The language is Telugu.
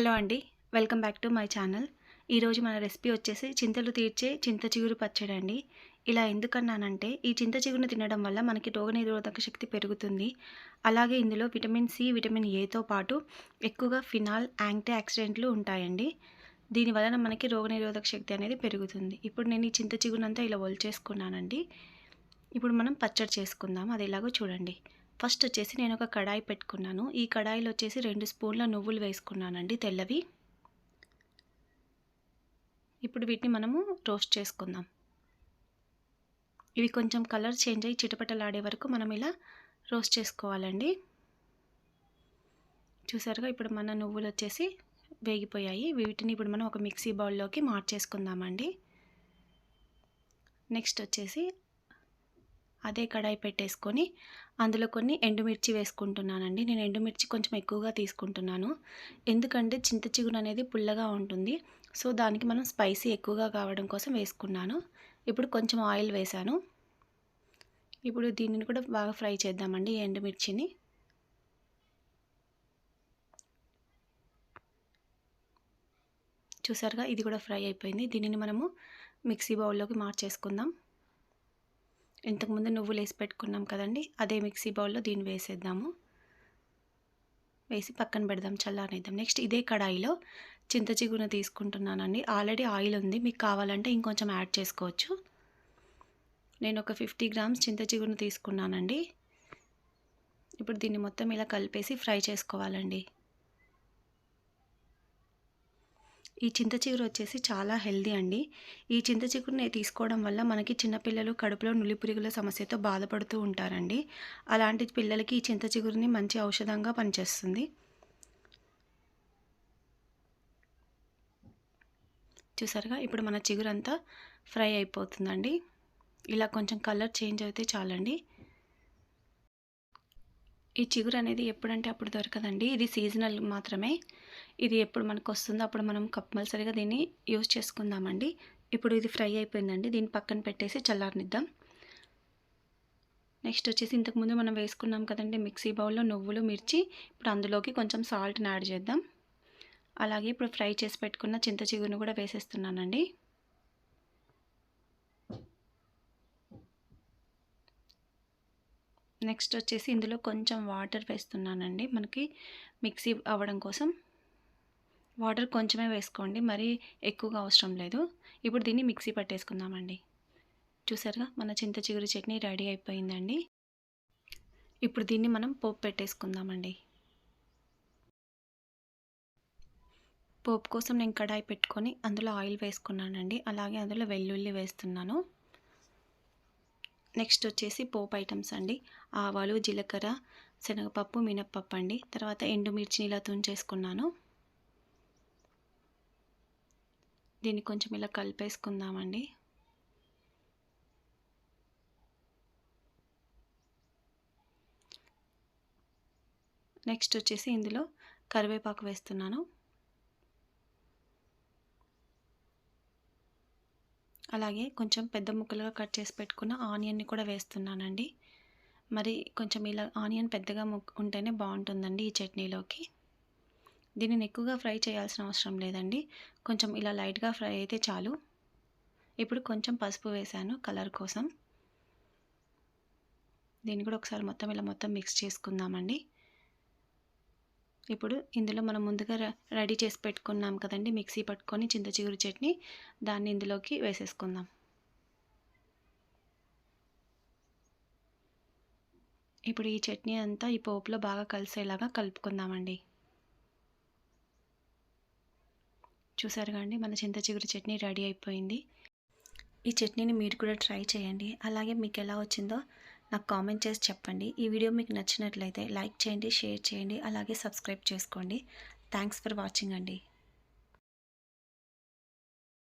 హలో అండి welcome back to my channel. ఈరోజు మన రెసిపీ వచ్చేసి చింతలు తీర్చే చింత చిగురు పచ్చడి అండి. ఇలా ఎందుకన్నానంటే ఈ చింత చిగురును తినడం వల్ల మనకి రోగనిరోధక శక్తి పెరుగుతుంది. అలాగే ఇందులో విటమిన్ సి విటమిన్ ఏతో పాటు ఎక్కువగా ఫినాల్ యాంటీ ఆక్సిడెంట్లు ఉంటాయండి. దీని వలన మనకి రోగనిరోధక శక్తి అనేది పెరుగుతుంది. ఇప్పుడు నేను ఈ చింత చిగురునంతా ఇలా ఒలిచేసుకున్నానండి. ఇప్పుడు మనం పచ్చడి చేసుకుందాం. అది ఎలాగో చూడండి. ఫస్ట్ వచ్చేసి నేను ఒక కడాయి పెట్టుకున్నాను. ఈ కడాయిలో వచ్చేసి రెండు స్పూన్ల నువ్వులు వేసుకున్నానండి తెల్లవి. ఇప్పుడు వీటిని మనము రోస్ట్ చేసుకుందాం. ఇవి కొంచెం కలర్ చేంజ్ అయ్యి చిటపటలాడే వరకు మనం ఇలా రోస్ట్ చేసుకోవాలండి. చూసారుగా ఇప్పుడు మన నువ్వులు వచ్చేసి వేగిపోయాయి. వీటిని ఇప్పుడు మనం ఒక మిక్సీ బౌల్లోకి మార్చేసుకుందామండి. నెక్స్ట్ వచ్చేసి అదే కడాయి పెట్టేసుకొని అందులో కొన్ని ఎండుమిర్చి వేసుకుంటున్నానండి. నేను ఎండుమిర్చి కొంచెం ఎక్కువగా తీసుకుంటున్నాను. ఎందుకంటే చింత చిగురు అనేది పుల్లగా ఉంటుంది. సో దానికి మనం స్పైసీ ఎక్కువగా కావడం కోసం వేసుకున్నాను. ఇప్పుడు కొంచెం ఆయిల్ వేసాను ఇప్పుడు దీనిని కూడా బాగా ఫ్రై చేద్దామండి ఎండుమిర్చిని. చూసారుగా? ఇది కూడా ఫ్రై అయిపోయింది. దీనిని మనము మిక్సీ బౌల్లోకి మార్చేసుకుందాం. ఇంతకుముందు నువ్వులు వేసి పెట్టుకున్నాం కదండి అదే మిక్సీ బౌల్లో దీన్ని వేసేద్దాము. వేసి పక్కన పెడదాం చల్లారనిద్దాం. నెక్స్ట్ ఇదే కడాయిలో చింత చిగురును తీసుకుంటున్నానండి. ఆల్రెడీ ఆయిల్ ఉంది మీకు కావాలంటే ఇంకొంచెం యాడ్ చేసుకోవచ్చు. నేను ఒక ఫిఫ్టీ గ్రామ్స్ చింత చిగురును తీసుకున్నానండి. ఇప్పుడు దీన్ని మొత్తం ఇలా కలిపేసి ఫ్రై చేసుకోవాలండి. ఈ చింత చిగురు వచ్చేసి చాలా హెల్దీ అండి. ఈ చింత చిగురుని తీసుకోవడం వల్ల మనకి చిన్నపిల్లలు కడుపులో నులిపురుగుల సమస్యతో బాధపడుతూ ఉంటారండి. అలాంటి పిల్లలకి ఈ చింత చిగురుని మంచి ఔషధంగా పనిచేస్తుంది. చూసారుగా? ఇప్పుడు మన చిగురంతా ఫ్రై అయిపోతుందండి. ఇలా కొంచెం కలర్ చేంజ్ అయితే చాలండి. ఈ చిగురు అనేది ఎప్పుడంటే అప్పుడు దొరకదండి. ఇది సీజనల్ మాత్రమే. ఇది ఎప్పుడు మనకు వస్తుందో అప్పుడు మనం కంపల్సరీగా దీన్ని యూజ్ చేసుకుందామండి. ఇప్పుడు ఇది ఫ్రై అయిపోయిందండి. దీన్ని పక్కన పెట్టేసి చల్లారనిద్దాం. నెక్స్ట్ వచ్చేసి ఇంతకుముందు మనం వేసుకున్నాం కదండి మిక్సీ బౌల్లో నువ్వులు మిర్చి. ఇప్పుడు అందులోకి కొంచెం సాల్ట్ని యాడ్ చేద్దాం. అలాగే ఇప్పుడు ఫ్రై చేసి పెట్టుకున్న చింత చిగురును కూడా వేసేస్తున్నానండి. నెక్స్ట్ వచ్చేసి ఇందులో కొంచెం వాటర్ వేస్తున్నానండి. మనకి మిక్సీ అవ్వడం కోసం వాటర్ కొంచెమే వేసుకోండి. మరీ ఎక్కువగా అవసరం లేదు. ఇప్పుడు దీన్ని మిక్సీ పట్టేసుకుందామండి. చూసారుగా మన చింత చిగురు చట్నీ రెడీ అయిపోయిందండి. ఇప్పుడు దీన్ని మనం పోపు పెట్టేసుకుందామండి. పోపు కోసం నేను కడాయి పెట్టుకొని అందులో ఆయిల్ వేసుకున్నానండి. అలాగే అందులో వెల్లుల్లి వేస్తున్నాను. నెక్స్ట్ వచ్చేసి పోపు ఐటమ్స్ అండి. ఆవాలు జీలకర్ర శనగపప్పు మినప్పప్పు అండి. తర్వాత ఎండుమిర్చిని ఇలా తుంచేసుకున్నాను. దీన్ని కొంచెం ఇలా కలిపేసుకుందామండి. నెక్స్ట్ వచ్చేసి ఇందులో కరివేపాకు వేస్తున్నాను. అలాగే కొంచెం పెద్ద ముక్కలుగా కట్ చేసి పెట్టుకున్న ఆనియన్ని కూడా వేస్తున్నానండి. మరి కొంచెం ఇలా ఆనియన్ పెద్దగా ఉంటేనే బాగుంటుందండి ఈ చట్నీలోకి. దీనిని ఎక్కువగా ఫ్రై చేయాల్సిన అవసరం లేదండి. కొంచెం ఇలా లైట్గా ఫ్రై అయితే చాలు. ఇప్పుడు కొంచెం పసుపు వేసాను కలర్ కోసం. దీన్ని కూడా ఒకసారి మొత్తం ఇలా మొత్తం మిక్స్ చేసుకుందామండి. ఇప్పుడు ఇందులో మనం ముందుగా రెడీ చేసి పెట్టుకున్నాం కదండి మిక్సీ పట్టుకొని చింత చిగురు చట్నీ. దాన్ని ఇందులోకి వేసేసుకుందాం. ఇప్పుడు ఈ చట్నీ అంతా ఈ పోపులో బాగా కలిసేలాగా కలుపుకుందామండి. చూసారు కండి మన చింత చిగురు చట్నీ రెడీ అయిపోయింది. ఈ చట్నీని మీరు కూడా ట్రై చేయండి. అలాగే మీకు ఎలా వచ్చిందో నాకు కామెంట్ చేసి చెప్పండి. ఈ వీడియో మీకు నచ్చినట్లయితే లైక్ చేయండి షేర్ చేయండి అలాగే సబ్స్క్రైబ్ చేసుకోండి. థ్యాంక్స్ ఫర్ వాచింగ్ అండి.